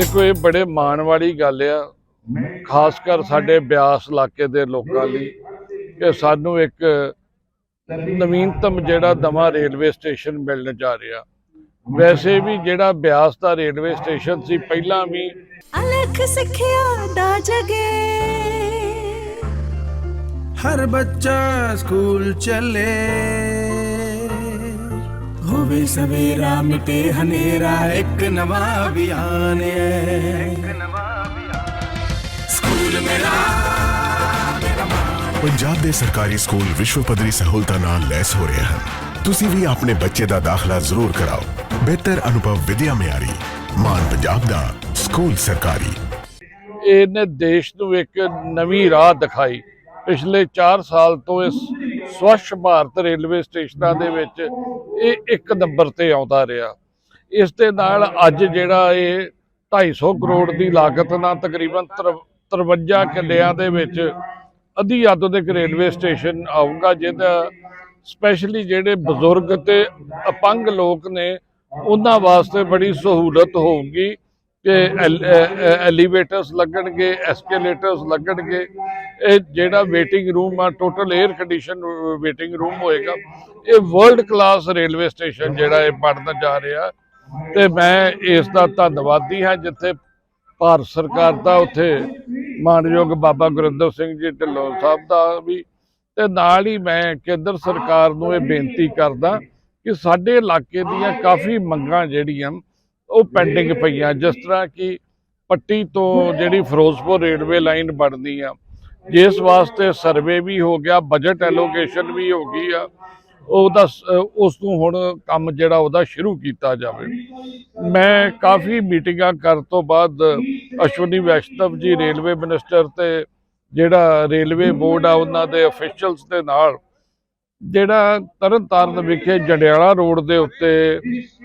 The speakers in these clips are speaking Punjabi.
ਦੇਖੋ ਇਹ ਬੜੇ ਮਾਣ ਵਾਲੀ ਗੱਲ ਆ ਖਾਸ ਕਰ ਸਾਡੇ ਬਿਆਸ ਇਲਾਕੇ ਦੇ ਲੋਕਾਂ ਲਈ ਕਿ ਸਾਨੂੰ ਇੱਕ ਨਵੀਨਤਮ ਜਿਹੜਾ ਨਵਾਂ ਰੇਲਵੇ ਸਟੇਸ਼ਨ ਮਿਲਣ ਜਾ ਰਿਹਾ। ਵੈਸੇ ਵੀ ਜਿਹੜਾ ਬਿਆਸ ਦਾ ਰੇਲਵੇ ਸਟੇਸ਼ਨ ਸੀ ਪਹਿਲਾਂ ਵੀ ਅਲਖ ਸਿੱਖਿਆ ਦਾ ਜਗੇ। ਹਰ ਬੱਚਾ ਸਕੂਲ ਚੱਲੇ। ਹੋਵੇ ਸਵੇਰਾ ਮਿਟੇ ਹਨੇਰਾ ਇੱਕ ਨਵਾਂ ਅਭਿਆਨ ਹੈ। ਇੱਕ ਨਵਾਂ ਸਕੂਲ ਮੇਰਾ ਪੰਜਾਬ ਦੇ ਸਰਕਾਰੀ ਸਕੂਲ ਵਿਸ਼ਵ ਪੱਧਰੀ ਸਹੂਲਤਾਂ ਨਾਲ ਲੈਸ ਹੋ ਰਹੇ ਹਨ। ਤੁਸੀਂ ਵੀ ਆਪਣੇ ਬੱਚੇ ਦਾ ਦਾਖਲਾ ਜ਼ਰੂਰ ਕਰਾਓ। ਬਿਹਤਰ ਅਨੁਭਵ ਵਿਦਿਆ ਮਿਆਰੀ ਮਾਨ ਪੰਜਾਬ ਦਾ ਸਕੂਲ ਸਰਕਾਰੀ। ਇਹਨੇ ਦੇਸ਼ ਨੂੰ ਇੱਕ ਨਵੀਂ ਰਾਹ ਦਿਖਾਈ। ਪਿਛਲੇ 4 ਸਾਲ ਤੋਂ ਇਸ ਸਵੱਛ ਭਾਰਤ ਰੇਲਵੇ ਸਟੇਸ਼ਨਾਂ ਦੇ ਵਿੱਚ ਇਹ ਇੱਕ ਨੰਬਰ ਤੇ ਆਉਂਦਾ ਰਿਹਾ। ਇਸ ਦੇ ਨਾਲ ਅੱਜ ਜਿਹੜਾ ਇਹ 250 ਕਰੋੜ ਦੀ ਲਾਗਤ ਨਾਲ ਤਕਰੀਬਨ ਤਰ- 53 ਕਿੱਲਿਆਂ ਦੇ ਵਿੱਚ ਅਧੀ ਆਧੁਨਿਕ ਰੇਲਵੇ ਸਟੇਸ਼ਨ ਆਊਗਾ, ਜਿਹਦਾ ਸਪੈਸ਼ਲੀ ਜਿਹੜੇ ਬਜ਼ੁਰਗ ਤੇ ਅਪੰਗ ਲੋਕ ਨੇ, ਉਹਨਾਂ ਵਾਸਤੇ ਬੜੀ ਸਹੂਲਤ ਹੋਊਗੀ ਕਿ ਐਲੀਵੇਟਰਸ ਲੱਗਣਗੇ ਐਸਕੇਲੇਟਰਸ ਲੱਗਣਗੇ। ਇਹ ਜਿਹੜਾ ਵੇਟਿੰਗ ਰੂਮ ਆ total air condition waiting room ਹੋਏਗਾ। ਇਹ ਵਰਲਡ ਕਲਾਸ ਰੇਲਵੇ ਸਟੇਸ਼ਨ ਜਿਹੜਾ ਇਹ ਬਣਨ ਜਾ ਰਿਹਾ। ਤੇ ਮੈਂ ਇਸ ਦਾ ਧੰਨਵਾਦੀ ਹਾਂ, ਜਿੱਥੇ ਭਾਰਤ ਸਰਕਾਰ ਦਾ ਉੱਥੇ ਮਾਨਯੋਗ ਬਾਬਾ ਗੁਰਿੰਦਰ ਸਿੰਘ ਜੀ ਢਿੱਲੋਂ ਸਾਹਿਬ ਦਾ ਵੀ। ਤੇ ਨਾਲ ਹੀ ਮੈਂ ਕੇਂਦਰ ਸਰਕਾਰ ਨੂੰ ਇਹ ਬੇਨਤੀ ਕਰਦਾ ਕਿ ਸਾਡੇ ਇਲਾਕੇ ਦੀਆਂ ਕਾਫੀ ਮੰਗਾਂ ਜਿਹੜੀਆਂ, ਉਹ ਪੈਂਡਿੰਗ ਪਈਆਂ। ਜਿਸ ਤਰ੍ਹਾਂ ਕਿ ਪੱਟੀ ਤੋਂ ਜਿਹੜੀ ਫਿਰੋਜ਼ਪੁਰ ਰੇਲਵੇ ਲਾਈਨ ਬਣਦੀ ਆ ਜਿਸ ਵਾਸਤੇ ਸਰਵੇ ਵੀ ਹੋ ਗਿਆ ਬਜਟ ਐਲੋਕੇਸ਼ਨ ਵੀ ਹੋ ਗਈ ਆ, ਉਹਦਾ ਸ- ਉਸ ਨੂੰ ਹੁਣ ਕੰਮ ਜਿਹੜਾ ਉਹਦਾ ਸ਼ੁਰੂ ਕੀਤਾ ਜਾਵੇ। ਮੈਂ ਕਾਫੀ ਮੀਟਿੰਗਾਂ ਕਰਨ ਤੋਂ ਬਾਅਦ ਅਸ਼ਵਨੀ ਵੈਸ਼ਨਵ ਜੀ, ਰੇਲਵੇ ਮਿਨਿਸਟਰ ਤੇ ਜਿਹੜਾ ਰੇਲਵੇ ਬੋਰਡ ਆ, ਉਹਨਾਂ ਦੇ ਅਫੀਸ਼ੀਅਲਸ ਦੇ ਨਾਲ ਜਿਹੜਾ ਤਰਨਤਾਰਨ ਵਿਖੇ ਜੰਡਿਆਲਾ ਰੋਡ ਦੇ ਉੱਤੇ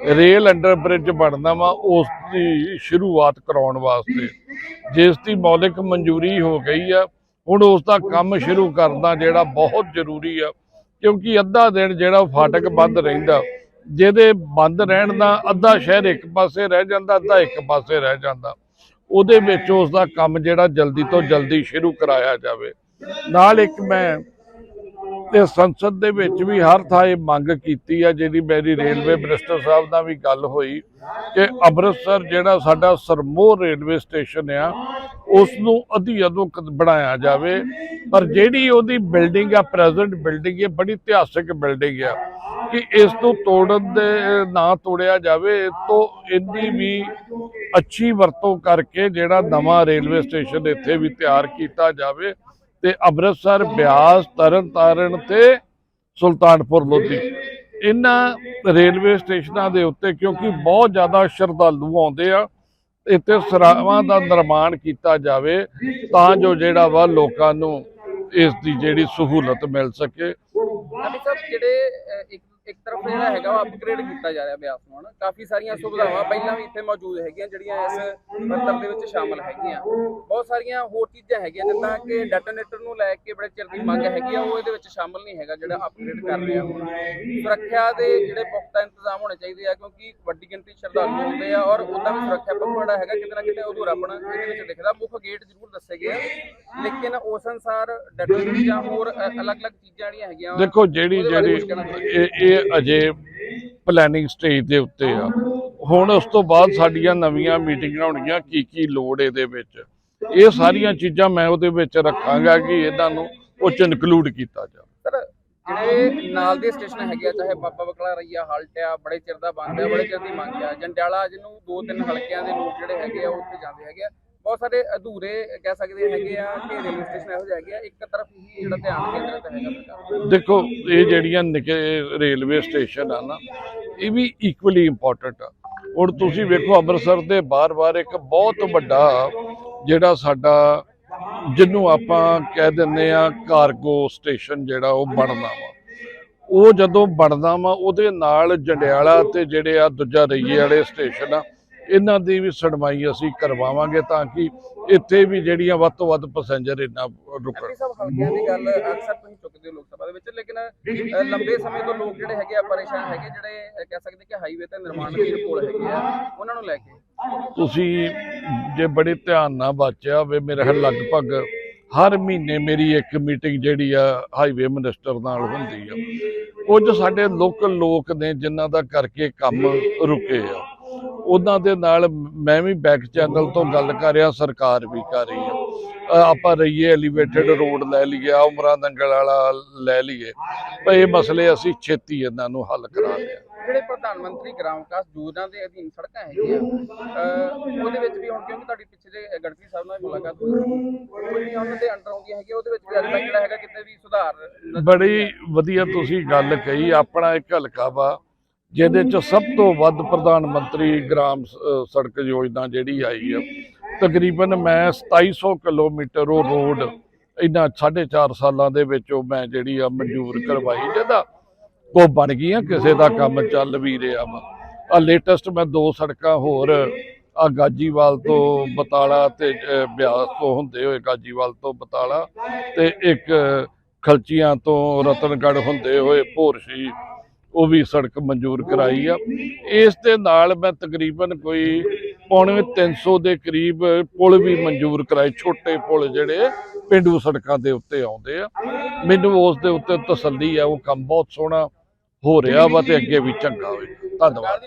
ਰੇਲ ਅੰਡਰ ਬ੍ਰਿਜ ਬਣਨਾ ਵਾ, ਉਸ ਦੀ ਸ਼ੁਰੂਆਤ ਕਰਾਉਣ ਵਾਸਤੇ। ਜਿਸ ਦੀ ਮੌਲਿਕ ਮਨਜ਼ੂਰੀ ਹੋ ਗਈ ਆ ਹੁਣ ਉਸ ਦਾ ਕੰਮ ਸ਼ੁਰੂ ਕਰਨਾ ਜਿਹੜਾ ਬਹੁਤ ਜ਼ਰੂਰੀ ਆ, ਕਿਉਂਕਿ ਅੱਧਾ ਦਿਨ ਜਿਹੜਾ ਉਹ ਫਾਟਕ ਬੰਦ ਰਹਿੰਦਾ, ਜਿਹਦੇ ਬੰਦ ਰਹਿਣ ਦਾ ਅੱਧਾ ਸ਼ਹਿਰ ਇੱਕ ਪਾਸੇ ਰਹਿ ਜਾਂਦਾ, ਅੱਧਾ ਇੱਕ ਪਾਸੇ ਰਹਿ ਜਾਂਦਾ। ਉਹਦੇ ਵਿੱਚ ਉਸ ਦਾ ਕੰਮ ਜਿਹੜਾ ਜਲਦੀ ਤੋਂ ਜਲਦੀ ਸ਼ੁਰੂ ਕਰਾਇਆ ਜਾਵੇ। ਨਾਲ ਇੱਕ ਮੈਂ ਤੇ ਸੰਸਦ ਦੇ ਵਿੱਚ ਵੀ ਹਰ ਥਾਂ ਇਹ ਮੰਗ ਕੀਤੀ ਆ ਜਿਹੜੀ ਮੇਰੀ ਰੇਲਵੇ ਮਿਨਿਸਟਰ ਸਾਹਿਬ ਨਾਲ ਵੀ ਗੱਲ ਹੋਈ, ਕਿ ਅੰਮ੍ਰਿਤਸਰ ਜਿਹੜਾ ਸਾਡਾ ਸਰਮੋਹ ਰੇਲਵੇ ਸਟੇਸ਼ਨ ਆ ਉਸ ਨੂੰ ਅਧੀ ਅਧੁਕ ਬਣਾਇਆ ਜਾਵੇ। ਪਰ ਜਿਹੜੀ ਉਹਦੀ ਬਿਲਡਿੰਗ ਆ, ਪ੍ਰੈਜ਼ੈਂਟ ਬਿਲਡਿੰਗ ਹੈ ਬੜੀ ਇਤਿਹਾਸਿਕ ਬਿਲਡਿੰਗ ਆ ਕਿ ਇਸ ਨੂੰ ਤੋੜਨ ਦੇ, ਨਾ ਤੋੜਿਆ ਜਾਵੇ ਤੋਂ ਇੰਨੀ ਵੀ ਅੱਛੀ ਵਰਤੋਂ ਕਰਕੇ ਜਿਹੜਾ ਨਵਾਂ ਰੇਲਵੇ ਸਟੇਸ਼ਨ ਇੱਥੇ ਵੀ ਤਿਆਰ ਕੀਤਾ ਜਾਵੇ ਤੇ ਅੰਮ੍ਰਿਤਸਰ, ਬਿਆਸ, ਤਰਨਤਾਰਨ ਤੇ ਸੁਲਤਾਨਪੁਰ ਲੋਧੀ। ਇਹਨਾਂ ਰੇਲਵੇ ਸਟੇਸ਼ਨਾਂ ਦੇ ਉੱਤੇ ਕਿਉਂਕਿ ਬਹੁਤ ਜ਼ਿਆਦਾ ਸ਼ਰਧਾਲੂ ਆਉਂਦੇ ਆ ਇੱਥੇ ਸਰਾਵਾਂ ਦਾ ਨਿਰਮਾਣ ਕੀਤਾ ਜਾਵੇ ਤਾਂ ਜੋ ਜਿਹੜਾ ਵਾ ਲੋਕਾਂ ਨੂੰ ਇਸ ਦੀ ਜਿਹੜੀ ਸਹੂਲਤ ਮਿਲ ਸਕੇ। ਜਿਹੜੇ ਇੱਕ ਇੱਕ ਤਰਫ ਜਿਹੜਾ ਹੈਗਾ ਉਹ ਅਪਗ੍ਰੇਡ ਕੀਤਾ ਜਾ ਰਿਹਾ ਬਿਆਸ ਨੂੰ ਹਨਾ। ਕਾਫੀ ਸਾਰੀਆਂ ਸੁਵਿਧਾਵਾਂ ਪਹਿਲਾਂ ਵੀ ਇੱਥੇ ਮੌਜੂਦ ਹੈਗੀਆਂ, ਜਿਹੜੀਆਂ ਇਸ ਮੰਤਰ ਦੇ ਵਿੱਚ ਸ਼ਾਮਲ ਹੈਗੀਆਂ। ਬਹੁਤ ਸਾਰੀਆਂ ਹੋਰ ਚੀਜ਼ਾਂ ਹੈਗੀਆਂ, ਜਿੱਦਾਂ ਕਿ ਡੈਟੋਨੇਟਰ ਨੂੰ ਲੈ ਕੇ ਬੜੇ ਚਿਰ ਦੀ ਮੰਗ ਹੈਗੀ ਆ, ਉਹ ਇਹਦੇ ਵਿੱਚ ਸ਼ਾਮਲ ਨਹੀਂ ਹੈਗਾ, ਜਿਹੜਾ ਅਪਗ੍ਰੇਡ ਕਰ ਰਿਹਾ। ਹੁਣ ਸੁਰੱਖਿਆ ਦੇ ਜਿਹੜੇ ਪੁਖਤਾ ਇੰਤਜ਼ਾਮ ਹੋਣੇ ਚਾਹੀਦੇ ਆ, ਕਿਉਂਕਿ ਵੱਡੀ ਗਿਣਤੀ ਸ਼ਰਧਾਲੂ ਆਉਂਦੇ ਆ ਔਰ ਉਹਦਾ ਵੀ ਸੁਰੱਖਿਆ ਪੱਖ ਜਿਹੜਾ ਹੈਗਾ, ਕਿਤੇ ਨਾ ਕਿਤੇ ਅਧੂਰਾਪਣ ਇਹਦੇ ਵਿੱਚ ਦਿਖਦਾ। ਮੁੱਖ ਗੇਟ ਜ਼ਰੂਰ ਦੱਸੇ ਗਏ ਲੇਕਿਨ ਉਸ ਅਨਸਾਰ ਡੈਟੋਨੇਟਰ ਜਾਂ ਹੋਰ ਅਲੱਗ-ਅਲੱਗ ਚੀਜ਼ਾਂ ਜਿਹੜੀਆਂ ਹੈਗੀਆਂ ਦੇਖੋ ਜਿਹੜੀ ਜਿਹੜੀ ਇਹ ਇਹ ਅਜੇ ਪਲੈਨਿੰਗ ਸਟੇਜ ਦੇ ਉੱਤੇ ਆ। ਹੁਣ ਉਸ ਤੋਂ ਬਾਅਦ ਸਾਡੀਆਂ ਨਵੀਆਂ ਮੀਟਿੰਗਾਂ ਹੋਣਗੀਆਂ ਕੀ ਕੀ ਲੋੜ ਇਹਦੇ ਵਿੱਚ? ਇਹ ਸਾਰੀਆਂ ਚੀਜ਼ਾਂ ਮੈਂ ਉਹਦੇ ਵਿੱਚ ਰੱਖਾਂਗਾ ਕਿ ਇਹਨਾਂ ਨੂੰ ਉਹ ਚ ਇਨਕਲੂਡ ਕੀਤਾ ਜਾਵੇ। ਸਰ ਜਿਹੜੇ ਨਾਲ ਦੇ ਸਟੇਸ਼ਨ ਹੈਗੇ ਆ ਚਾਹੇ ਬਾਬਾ ਬਕਲਾ ਰਈਆ ਹਾਲਟ ਆ ਬੜੇ ਚਿਰ ਦਾ ਬੰਦ ਆ ਬੜੇ ਚਿਰ ਦੀ ਮੰਗ ਆ ਜੰਡਿਆਲਾ ਜਿਹਨੂੰ ਦੋ ਤਿੰਨ ਹਲਕਿਆਂ ਦੇ ਲੋਕ ਜਿਹੜੇ ਹੈਗੇ ਆ ਉਹ ਉੱਥੇ ਜਾਂਦੇ ਹੈਗੇ ਆ। ਬਹੁਤ ਸਾਰੇ ਅਧੂਰੇ ਕਹਿ ਸਕਦੇ ਹੈਗੇ ਆ ਕਿ ਰੇਲਵੇ ਸਟੇਸ਼ਨ ਇਹੋ ਜਿਹੇ ਹੈਗੇ ਆ ਇੱਕ ਤਰਫ ਹੀ ਜਿਹੜਾ ਧਿਆਨ ਕੇਂਦਰਿਤ ਹੈਗਾ। ਦੇਖੋ ਇਹ ਜਿਹੜੀਆਂ ਨਿੱਕੇ ਰੇਲਵੇ ਸਟੇਸ਼ਨ ਆ ਨਾ ਇਹ ਵੀ ਇਕੁਅਲੀ ਇੰਪੋਰਟੈਂਟ ਆ। ਹੁਣ ਤੁਸੀਂ ਵੇਖੋ ਅੰਮ੍ਰਿਤਸਰ ਦੇ ਬਾਰ-ਬਾਰ ਇੱਕ ਬਹੁਤ ਵੱਡਾ ਜਿਹੜਾ ਸਾਡਾ ਜਿਹਨੂੰ ਆਪਾਂ ਕਹਿ ਦਿੰਦੇ ਆ ਕਾਰਗੋ ਸਟੇਸ਼ਨ ਜਿਹੜਾ ਉਹ ਬਣਨਾ ਵਾ। ਉਹ ਜਦੋਂ ਬਣਦਾ ਵਾ ਉਹਦੇ ਨਾਲ ਜੰਡਿਆਲਾ ਤੇ ਜਿਹੜੇ ਆ ਦੂਜਾ ਰਈਏ ਵਾਲੇ ਸਟੇਸ਼ਨ ਆ ਇਹਨਾਂ ਦੀ ਵੀ ਸੜਮਾਈ ਅਸੀਂ ਕਰਵਾਵਾਂਗੇ ਤਾਂ ਕਿ ਇੱਥੇ ਵੀ ਜਿਹੜੀਆਂ ਵੱਧ ਤੋਂ ਵੱਧ ਪੈਸੇਂਜਰ ਇਹਨਾਂ ਰੁਕਣ। ਦੀ ਗੱਲ ਅਕਸਰ ਤੁਸੀਂ ਚੁੱਕਦੇ ਸਕਦੇ ਹੋ ਲੋਕ ਸਭਾ ਦੇ ਵਿੱਚ ਲੇਕਿਨ ਅ, ਲੰਬੇ ਸਮੇਂ ਤੋਂ ਲੋਕ ਜਿਹੜੇ ਹੈਗੇ ਆ ਪਰੇਸ਼ਾਨ ਹੈਗੇ ਜਿਹੜੇ ਅ, ਕਹਿ ਸਕਦੇ ਕਿ ਹਾਈਵੇ ਤੇ ਨਿਰਮਾਣ ਅਧੀਨ ਪੁਲ ਹੈਗੇ ਆ ਉਹਨਾਂ ਨੂੰ ਲੈ ਕੇ। ਤੁਸੀਂ ਜੇ ਬੜੇ ਧਿਆਨ ਨਾਲ ਬਾਚਿਆ ਵੇ ਮੇਰੇ ਖਿਆਲ ਲਗਭਗ ਹਰ ਮਹੀਨੇ ਮੇਰੀ ਇੱਕ ਮੀਟਿੰਗ ਜਿਹੜੀ ਆ ਹਾਈਵੇ ਮਿਨਿਸਟਰ ਨਾਲ ਹੁੰਦੀ ਆ। ਕੁਝ ਸਾਡੇ ਲੋਕਲ ਲੋਕ ਨੇ ਜਿਨ੍ਹਾਂ ਦਾ ਕਰਕੇ ਕੰਮ ਰੁਕੇ ਆ। ਉਹਨਾਂ ਦੇ ਨਾਲ ਮੈਂ ਵੀ ਬੈਕ ਚੈਨਲ ਤੋਂ ਗੱਲ ਕਰ ਰਿਹਾ ਸਰਕਾਰ ਵੀ ਕਰ ਰਹੀ ਅ, ਆਪਾਂ ਰਈਏ ਐਲੀਵੇਟਡ ਰੋਡ ਲੈ ਲਈਏ ਉਮਰਾ ਨੰਗਲ ਵਾਲਾ ਲੈ ਲਈਏ। ਪਰ ਇਹ ਮਸਲੇ ਅਸੀਂ ਛੇਤੀ ਇਹਨਾਂ ਨੂੰ ਹੱਲ ਕਰਾ ਲਿਆ ਜਿਹੜੇ ਪ੍ਰਧਾਨ ਮੰਤਰੀ ਗ੍ਰਾਮ ਵਿਕਾਸ ਯੋਜਨਾ ਦੇ ਅਧੀਨ ਸੜਕਾਂ ਹੈਗੀਆਂ ਉਹਦੇ ਵਿੱਚ ਵੀ ਹੁਣ ਕਿਉਂਕਿ ਤੁਹਾਡੀ ਪਿੱਛੇ ਜੇ ਸਾਹਿਬ ਨਾਲ ਮੁਲਾਕਾਤ ਹੋਈ ਵੀ ਉਹਨਾਂ ਦੇ ਅੰਡਰ ਆਉਂਦੀਆਂ ਹੈਗੀਆਂ ਉਹਦੇ ਵਿੱਚ ਵੀ ਅੱਜ ਤੱਕ ਜਿਹੜਾ ਹੈਗਾ ਕਿਤੇ ਵੀ ਸੁਧਾਰ ਬੜੀ ਵਧੀਆ ਤੁਸੀਂ ਗੱਲ ਕਹੀ ਆਪਣਾ ਇੱਕ ਹਲਕਾ ਵਾ ਜਿਹਦੇ ਚ ਸਭ ਤੋਂ ਵੱਧ ਪ੍ਰਧਾਨ ਮੰਤਰੀ ਗ੍ਰਾਮ ਸੜਕ ਯੋਜਨਾ ਜਿਹੜੀ ਆਈ ਆ, ਤਕਰੀਬਨ ਮੈਂ 2700 ਕਿਲੋਮੀਟਰ ਉਹ ਰੋਡ ਇਹਨਾਂ 4.5 ਸਾਲਾਂ ਦੇ ਵਿੱਚ ਉਹ ਮੈਂ ਜਿਹੜੀ ਆ ਮਨਜ਼ੂਰ ਕਰਵਾਈ, ਜਿਹਦਾ ਕੋ ਬਣ ਗਈਆਂ, ਕਿਸੇ ਦਾ ਕੰਮ ਚੱਲ ਵੀ ਰਿਹਾ ਵਾ। ਆ ਲੇਟੈਸਟ ਮੈਂ ਦੋ ਸੜਕਾਂ ਹੋਰ ਆ ਗਾਜੀਵਾਲ ਤੋਂ ਬਤਾਲਾ ਤੇ ਬਿਆਸ ਤੋਂ ਹੁੰਦੇ ਹੋਏ ਗਾਜੀਵਾਲ ਤੋਂ ਬਤਾਲਾ ਤੇ ਇੱਕ ਖਲਚੀਆਂ ਤੋਂ ਰਤਨਗੜ੍ਹ ਹੁੰਦੇ ਹੋਏ ਭੋਰਸ਼ੀ ਉਹ ਵੀ ਸੜਕ ਮਨਜ਼ੂਰ ਕਰਾਈ ਆ। ਇਸ ਦੇ ਨਾਲ ਮੈਂ ਤਕਰੀਬਨ ਕੋਈ ਪੌਣੇ 300 ਦੇ ਕਰੀਬ ਪੁਲ ਵੀ ਮਨਜ਼ੂਰ ਕਰਾਏ, ਛੋਟੇ ਪੁਲ ਜਿਹੜੇ ਪਿੰਡੂ ਸੜਕਾਂ ਦੇ ਉੱਤੇ ਆਉਂਦੇ ਆ। ਮੈਨੂੰ ਉਸ ਦੇ ਉੱਤੇ ਤਸੱਲੀ ਆ, ਉਹ ਕੰਮ ਬਹੁਤ ਸੋਹਣਾ ਹੋ ਰਿਹਾ ਵਾ ਤੇ ਅੱਗੇ ਵੀ ਚੰਗਾ ਹੋਵੇ ਧੰਨਵਾਦ।